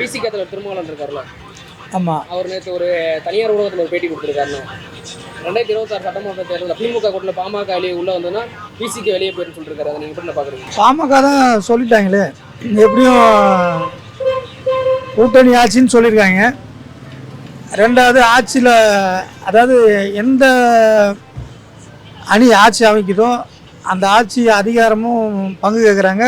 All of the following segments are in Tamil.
விசிக தலைவர் திருமாவளவன் இருக்காருல்ல. ஆமாம் அவர் நேற்று ஒரு தனியார் ஊடகத்தில் ஒரு பேட்டி கொடுத்துருக்காருன்னு. ரெண்டாயிரத்தி இருபத்தாறு சட்டமன்ற தேர்தலில் திமுக கூட்டில் பாமக வெளியே உள்ள வந்தோன்னா விசிக்கு வெளியே போயிட்டு சொல்லிருக்காரு. அதை நீங்கள் எப்படி பார்க்குறீங்க பாமக தான் சொல்லிட்டாங்களே. எப்படியும் கூட்டணி ஆட்சின்னு சொல்லியிருக்காங்க. ரெண்டாவது ஆட்சியில் அதாவது எந்த அணி ஆட்சி அமைக்குதோ அந்த ஆட்சி அதிகாரமும் பங்கு கேட்குறாங்க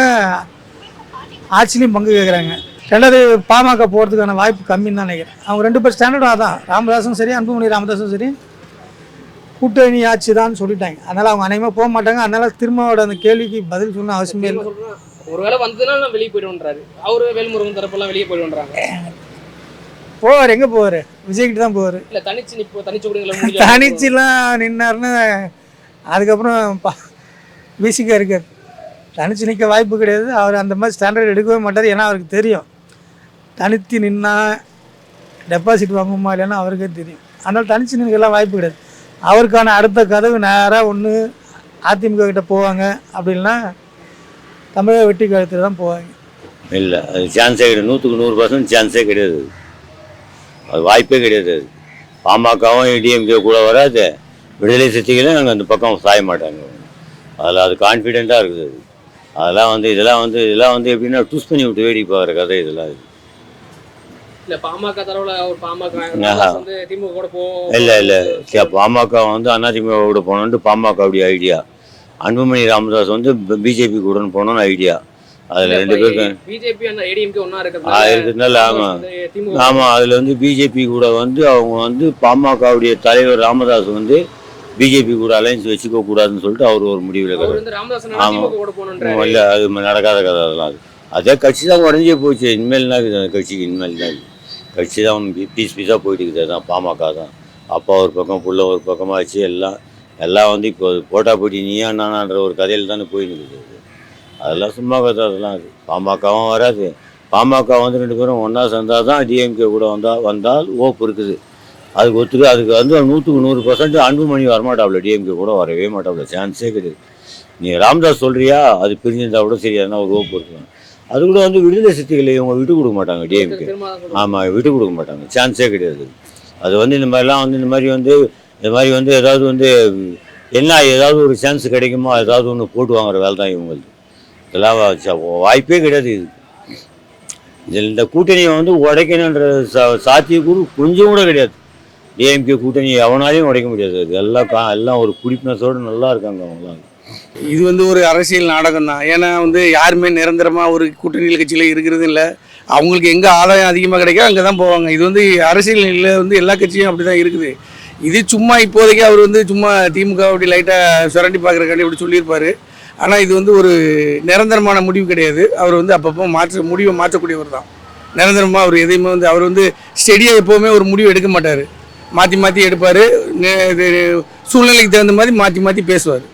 ஆட்சிலையும் பங்கு கேட்குறாங்க ரெண்டாவது பாமக போகிறதுக்கான வாய்ப்பு கம்மின்னு தான் நினைக்கிறேன். அவங்க ரெண்டு பேர் ஸ்டாண்டர்டும் அதான் ராமதாஸும் சரி அன்புமணி ராமதாஸும் சரி கூட்டணி ஆட்சி தான் சொல்லிட்டாங்க. அதனால் அவங்க அநேகமாக போக மாட்டாங்க. அதனால் திருமாவோட அந்த கேள்விக்கு பதில் சொல்லணும் அவசியமே இல்லை. ஒருவேளை வந்ததுன்னா வெளியே போயிடுவேன்றாரு. அவரு வேல்முருகன் தரப்பெல்லாம் வெளியே போயிடுவேன்றாங்க. போவார் எங்கே போவார்? விஜய்கிட்ட தான் போவார். இல்ல தனிச்சு நிப்போ தனிச்சு விடுங்களா தனிச்சுலாம் நின்னாருன்னா அதுக்கப்புறம் பா விசிக்கா இருக்கார். தனிச்சு நிற்க வாய்ப்பு கிடையாது. அவர் அந்த மாதிரி ஸ்டாண்டர்ட் எடுக்கவே மாட்டார். ஏன்னா அவருக்கு தெரியும். தனித்து நின்னா டெபாசிட் வாங்குமா இல்லைன்னா அவருக்கே தெரியும். அதனால் தனித்து நிற்கலாம் வாய்ப்பு கிடையாது. அவருக்கான அடுத்த கதவு நேராக ஒன்று அதிமுக கிட்ட போவாங்க அப்படின்னா தமிழக வெட்டி கழுத்தில் தான் போவாங்க. இல்லை அது சான்ஸே கிடையாது. நூற்றுக்கு நூறு பர்சன்ட் சான்ஸே கிடையாது அது. வாய்ப்பே கிடையாது அது. பாமகவும் டிஎம்கே கூட வராது. விடுதலை சக்திகளும் நாங்கள் அந்த பக்கம் சாய மாட்டாங்க. அதில் அது கான்ஃபிடெண்ட்டாக இருக்குது அது. அதெல்லாம் வந்து இதெல்லாம் வந்து இதெல்லாம் வந்து எப்படின்னா டூஸ் பண்ணி விட்டு வேடிக்கை பார்க்குற கதை இதெல்லாம் இது. இல்ல பாமக தரவுல ஒரு பாமக ஆஹா. வந்து திமுக கூட போவோம் இல்லை இல்லை பாமக வந்து கூட அப்படி ஐடியா அன்புமணி ராமதாஸ் வந்து பிஜேபி கூடன்னு போகணும்னு ஐடியா அதில் ரெண்டு பேருக்கும் பிஜேபி அந்த ஏடிஎம்கே ஒன்னா இருக்கிறதுனால ஆமா. ஆமாம் அதில் வந்து பிஜேபி கூட வந்து அவங்க வந்து பாமகவுடைய தலைவர் ராமதாஸ் வந்து பிஜேபி கூட அலைன்ஸ் வச்சுக்க கூடாதுன்னு சொல்லிட்டு அவர் ஒரு முடிவில் ஆமா. கூட போகணுன்றாரு இல்லை அது நடக்காத கதை அதெல்லாம் அது அதே கட்சி தான் உடஞ்சே போச்சு இனிமேல் தான் கட்சிக்கு இனிமேல் தான். கட்சி தான் பீஸ் பீஸாக போயிட்டு இருக்குது. தான் பாமக தான். அப்பா ஒரு பக்கம் புள்ள ஒரு பக்கமாக வச்சு எல்லாம் எல்லாம் வந்து இப்போ போட்டா போட்டி நீயா நானான்ற ஒரு கதையில் தானே போயின்னு இருக்குது அதெல்லாம் சும்மா கதை அதெல்லாம் அது. பாமகவும் வராது. பாமக வந்து ரெண்டு பேரும் ஒன்றா சேர்ந்தால் தான் டிஎம்கே கூட வந்தால் வந்தால் ஓப்பு இருக்குது. அதுக்கு ஒத்துக்கு அதுக்கு வந்து நூற்றுக்கு நூறு பர்சன்ட் அன்புமணி வரமாட்டாப்ல டிஎம்கே கூட வரவே மாட்டாப்ல. சான்ஸே கிடையாது. நீ ராம்தாஸ் சொல்கிறியா அது பிரிஞ்சிருந்தா கூட சரி ஒரு ஓப்பு இருக்கலாம் அது கூட வந்து விடுதலை சித்திகளை இவங்க விட்டு கொடுக்க மாட்டாங்க டிஎம்கே ஆமாம் விட்டு கொடுக்க மாட்டாங்க. சான்ஸே கிடையாது. அது வந்து இந்த மாதிரிலாம் வந்து இந்த மாதிரி வந்து இந்த மாதிரி வந்து ஏதாவது வந்து என்ன ஏதாவது ஒரு சான்ஸ் கிடைக்குமோ? ஏதாவது ஒன்று போட்டு வாங்குற வேலை தான் இவங்களுக்கு. இதெல்லாம் வாய்ப்பே கிடையாது இது. இதில் இந்த கூட்டணியை வந்து உடைக்கணுன்ற சா சாத்தியக்கூறு கொஞ்சம் கூட கிடையாது. டிஎம்கே கூட்டணி எவனாலையும் உடைக்க முடியாது. அது எல்லாம் கா எல்லாம் ஒரு குடிப்பினத்தோடு நல்லா இருக்காங்க அவங்களாம் இது வந்து ஒரு அரசியல் நாடகம் தான் ஏன்னா வந்து யாருமே நிரந்தரமாக ஒரு கூட்டணி கட்சியில் இருக்கிறது இல்லை. அவங்களுக்கு எங்கே ஆதாயம் அதிகமாக கிடைக்கோ அங்கே தான் போவாங்க. இது வந்து அரசியல் வந்து எல்லா கட்சியும் அப்படி தான் இருக்குது. இது சும்மா இப்போதைக்கு அவர் வந்து சும்மா திமுக அப்படி லைட்டாக சுரண்டி பார்க்குறக்காண்டி அப்படி சொல்லியிருப்பார். ஆனால் இது வந்து ஒரு நிரந்தரமான முடிவு கிடையாது. அவர் வந்து அப்பப்போ மாற்ற முடிவை மாற்றக்கூடியவர் தான் நிரந்தரமாக அவர் எதையுமே வந்து அவர் வந்து ஸ்டெடியாக எப்போவுமே ஒரு முடிவு எடுக்க மாட்டார். மாற்றி மாற்றி எடுப்பார். சூழ்நிலைக்கு தகுந்த மாதிரி மாற்றி மாற்றி பேசுவார்.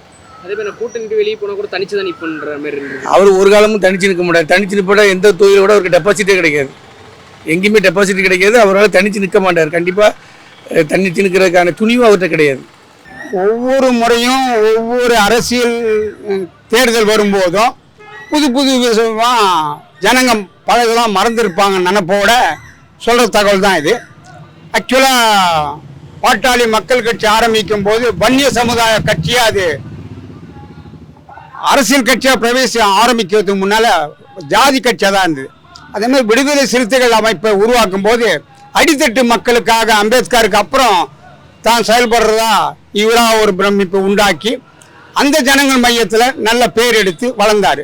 அதே மாதிரி நான் கூட்டணி விட்டு வெளியே போனா கூட தனிச்சு தான் நிப்பன்ற மாதிரி அவர் ஒரு காலமும் தனிச்சு நிற்க மாட்டார் தனிச்சு நிற்பட எந்த தொழிலோட அவருக்கு டெபாசிட்டே கிடைக்காது. எங்கேயுமே டெபாசிட் கிடைக்காது. அவரால் தனிச்சு நிற்க மாட்டார். கண்டிப்பாக தனிச்சு நிற்கிறதுக்கான துணிவும் அவர்கிட்ட கிடையாது. ஒவ்வொரு முறையும் ஒவ்வொரு அரசியல் தேர்தல் வரும்போதும் புது புது விஷயமாக ஜனங்க பழகலாம் மறந்துருப்பாங்க நினப்போட சொல்கிற தகவல் தான் இது. ஆக்சுவலாக பாட்டாளி மக்கள் கட்சி ஆரம்பிக்கும் போது வன்னிய சமுதாய கட்சியாக அது அரசியல் கட்சியாக பிரவேசம் ஆரம்பிக்கிறதுக்கு முன்னால் ஜாதி கட்சியாக தான் இருந்தது. அதே மாதிரி விடுதலை சிறுத்தைகள் அமைப்பை உருவாக்கும் போது அடித்தட்டு மக்களுக்காக அம்பேத்கருக்கு அப்புறம் தான் செயல்படுறதா இவராக ஒரு பிரமிப்பை உண்டாக்கி அந்த ஜனங்கள் மையத்தில் நல்ல பேர் எடுத்து வளர்ந்தார்.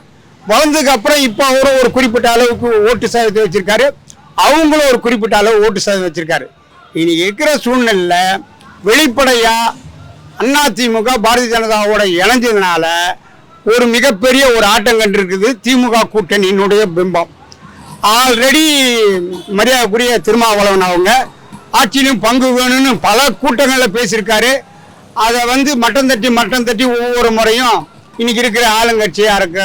வளர்ந்ததுக்கு அப்புறம் இப்போ அவரும் ஒரு குறிப்பிட்ட அளவுக்கு ஓட்டு சதவீதம் வச்சிருக்காரு. அவங்களும் ஒரு குறிப்பிட்ட அளவு ஓட்டு சதவீதம் வச்சிருக்காரு. இனி இருக்கிற சூழ்நிலையில் வெளிப்படையாக அதிமுக பாரதிய ஜனதாவோட இணைஞ்சதுனால ஒரு மிகப்பெரிய ஒரு ஆட்டம் கண்டிருக்குது திமுக கூட்டணியினுடைய பிம்பம். ஆல்ரெடி மரியாதைக்குரிய திருமாவளவன் அவங்க ஆட்சியிலும் பங்கு வேணும்னு பல கூட்டங்களில் பேசியிருக்காரு. அதை வந்து மட்டம் தட்டி மட்டம் தட்டி ஒவ்வொரு முறையும் இன்னைக்கு இருக்கிற ஆளுங்கட்சியாக இருக்க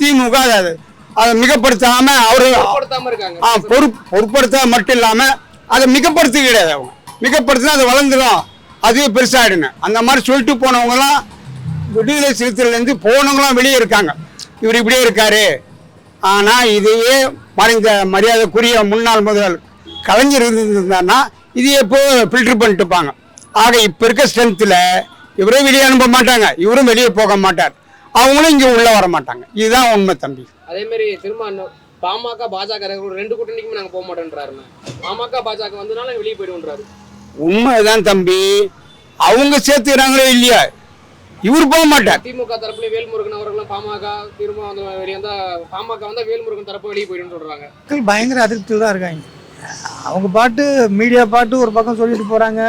திமுக அதை அதை மிகப்படுத்தாம அவரு பொருட்படுத்தாம இருக்காங்க. ஆ பொறுப் பொருட்படுத்த மட்டும் இல்லாமல் அதை மிகப்படுத்த கிடையாது அவங்க. மிகப்படுத்தினா அது வளர்ந்துடும் அதுவே பெருசாகிடுங்க அந்த மாதிரி சொல்லிட்டு போனவங்கலாம் விடுதலை சிறுத்தையிலேருந்து போனவங்களாம் வெளியே இருக்காங்க. இவர் இப்படியே இருக்காரு. ஆனால் இதையே மறைந்த மரியாதைக்குரிய முன்னாள் முதல் கலைஞர் இருந்திருந்தாருன்னா இது எப்போ ஃபில்டர் பண்ணிட்டு இருப்பாங்க. ஆக இப்போ இருக்க ஸ்ட்ரென்த்தில் இவரும் வெளியே அனுப்ப மாட்டாங்க. இவரும் வெளியே போக மாட்டார். அவங்களும் இங்கே உள்ளே வர மாட்டாங்க. இதுதான் உண்மை தம்பி. அதே மாதிரி திரும்ப பாமக பாஜக ரெண்டு கூட்டணிக்குமே நாங்க போக மாட்டேன்றாருண்ணா பாமக பாஜக வந்ததுனால வெளியே போயிடுன்றாரு உண்மைதான் தம்பி. அவங்க சேர்த்துக்கிறாங்களோ இல்லையா இவர் போக மாட்டார். திமுக தரப்புல வேல்முருகன் அவர்களும் பாமக திரும்ப வந்து வெளியே பாமக வந்தா வேல்முருகன் தரப்பு வெளியே போயிடுன்னு சொல்றாங்க. மக்கள் பயங்கர அதிருப்தியில் தான் இருக்காங்க. அவங்க பாட்டு மீடியா பாட்டு ஒரு பக்கம் சொல்லிட்டு போகிறாங்க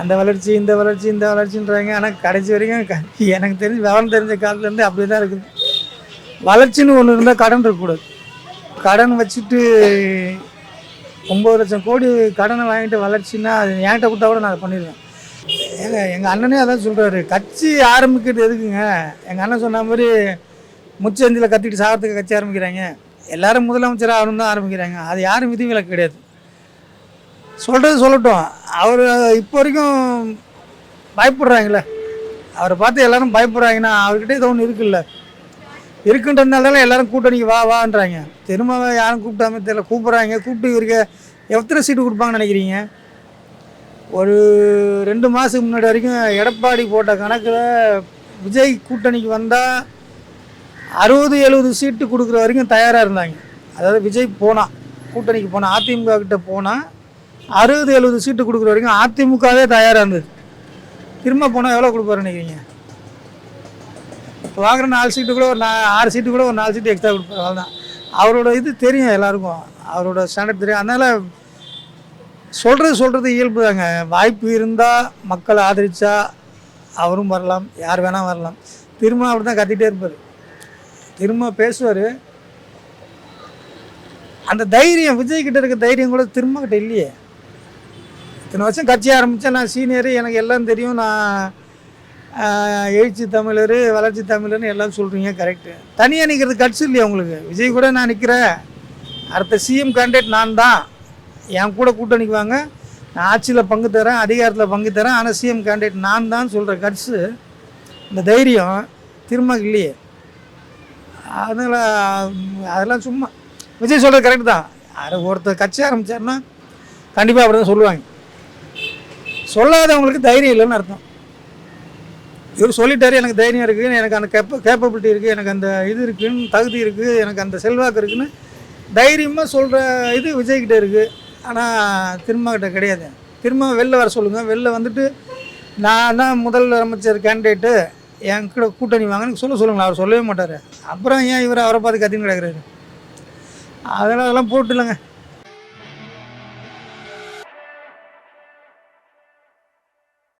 அந்த வளர்ச்சி இந்த வளர்ச்சி இந்த வளர்ச்சின்றாங்க. ஆனால் கடைசி வரைக்கும் க- எனக்கு தெரிஞ்சு விவரம் தெரிஞ்ச காலத்துலேருந்து அப்படியே தான் இருக்குது. வளர்ச்சின்னு ஒன்று இருந்தால் கடன் இருக்கக்கூடாது. கடன் வச்சுட்டு ஒம்பது லட்சம் கோடி கடனை வாங்கிட்டு வளர்ச்சின்னா அது என்கிட்ட கொடுத்தா கூட நான் அதை பண்ணிடுவேன் ஏங்க எங்கள் அண்ணனே அதான் சொல்கிறாரு கட்சி ஆரம்பிக்கிறது எதுக்குங்க? எங்கள் அண்ணன் சொன்ன மாதிரி முச்சந்தியில் கத்திட்டு சாகிறதுக்கு கட்சி ஆரம்பிக்கிறாங்க. எல்லாரும் முதலமைச்சர் ஆகணும் தான் ஆரம்பிக்கிறாங்க. அது யாரும் விதிவிலக்கு கிடையாது. சொல்கிறது சொல்லட்டும். அவர் இப்போ வரைக்கும் பயப்படுறாங்களே அவரை பார்த்து எல்லாரும் பயப்படுறாங்கன்னா அவர்கிட்ட ஏதோ ஒன்று இருக்குல்ல. இருக்குன்றதுனால தானே எல்லாரும் கூட்டணிக்கு வா வான்றாங்க. திரும்ப யாரும் கூப்பிட்டாம தெரியல. கூப்பிட்றாங்க. கூப்பிட்டு இவருக்கு எத்தனை சீட்டு கொடுப்பாங்கன்னு நினைக்கிறீங்க? ஒரு ரெண்டு மாதத்துக்கு முன்னாடி வரைக்கும் எடப்பாடி போட்ட கணக்கில் விஜய் கூட்டணிக்கு வந்தால் அறுபது எழுபது சீட்டு கொடுக்குற வரைக்கும் தயாராக இருந்தாங்க. அதாவது விஜய் போனான் கூட்டணிக்கு போனான் அதிமுக கிட்ட போனால் அறுபது எழுபது சீட்டு கொடுக்குற வரைக்கும் அதிமுகவே தயாராக இருந்தது. திரும்ப போனால் எவ்வளோ கொடுப்பாரு நினைக்கிறீங்க? இப்போ வாங்குற நாலு சீட்டு கூட ஒரு நா ஆறு சீட்டு கூட ஒரு நாலு சீட்டு எக்ஸ்ட்ரா கொடுப்பாரு அவ்வளோதான் அவரோட இது தெரியும் எல்லாருக்கும். அவரோட ஸ்டாண்டர்ட் தெரியும். அதனால் சொல்கிறது சொல்கிறது இயல்பு தாங்க. வாய்ப்பு இருந்தால் மக்களை ஆதரித்தா அவரும் வரலாம் யார் வேணால் வரலாம். திரும்ப அப்படி தான் கத்திட்டே இருப்பார். திரும்ப பேசுவார். அந்த தைரியம் விஜய் கிட்ட இருக்க தைரியம் கூட திரும்ப கிட்ட இல்லையே. இத்தனை வருஷம் கட்சி ஆரம்பித்தேன் நான் சீனியரு எனக்கு எல்லாம் தெரியும். நான் எழுச்சி தமிழர் வளர்ச்சி தமிழர்னு எல்லாம் சொல்கிறீங்க கரெக்டு தனியாக நிற்கிறது கட்சி இல்லையா உங்களுக்கு? விஜய் கூட நான் நிற்கிறேன் அடுத்த சிஎம் கேண்டிடேட் நான் தான் என் கூட கூட்டணிக்கு வாங்க. நான் ஆட்சியில் பங்கு தரேன் அதிகாரத்தில் பங்கு தரேன். ஆனால் சிஎம் கேண்டிடேட் நான் தான் சொல்கிற கட்ஸு இந்த தைரியம் திரும்ப இல்லையே. அதனால் அதெல்லாம் சும்மா. விஜய் சொல்கிறது கரெக்டு தான். அது ஒருத்தர் கட்சி ஆரம்பித்தாருன்னா கண்டிப்பாக அப்படி தான் சொல்லுவாங்க. சொல்லாதவங்களுக்கு தைரியம் இல்லைன்னு அர்த்தம். இவர் சொல்லிட்டாரு எனக்கு தைரியம் இருக்குது எனக்கு அந்த கேப்ப கேப்பபிலிட்டி இருக்குது எனக்கு அந்த இது இருக்குதுன்னு தகுதி இருக்குது எனக்கு அந்த செல்வாக்கு இருக்குதுன்னு தைரியமாக சொல்கிற இது விஜய்கிட்ட இருக்குது ஆனால் திருமகிட்ட கிடையாது. திரும்ப வெளில வர சொல்லுங்கள் வெளில வந்துட்டு நான் தான் முதல் அமைச்சர் கேண்டிடேட்டு என் கூட கூட்டணி வாங்கன்னு சொல்ல சொல்லுங்களேன். அவர் சொல்லவே மாட்டார். அப்புறம் ஏன் இவர் அவரை பார்த்து கத்தின்னு கிடக்கிறாரு? அதெல்லாம் அதெல்லாம் போட்டு இல்லைங்க.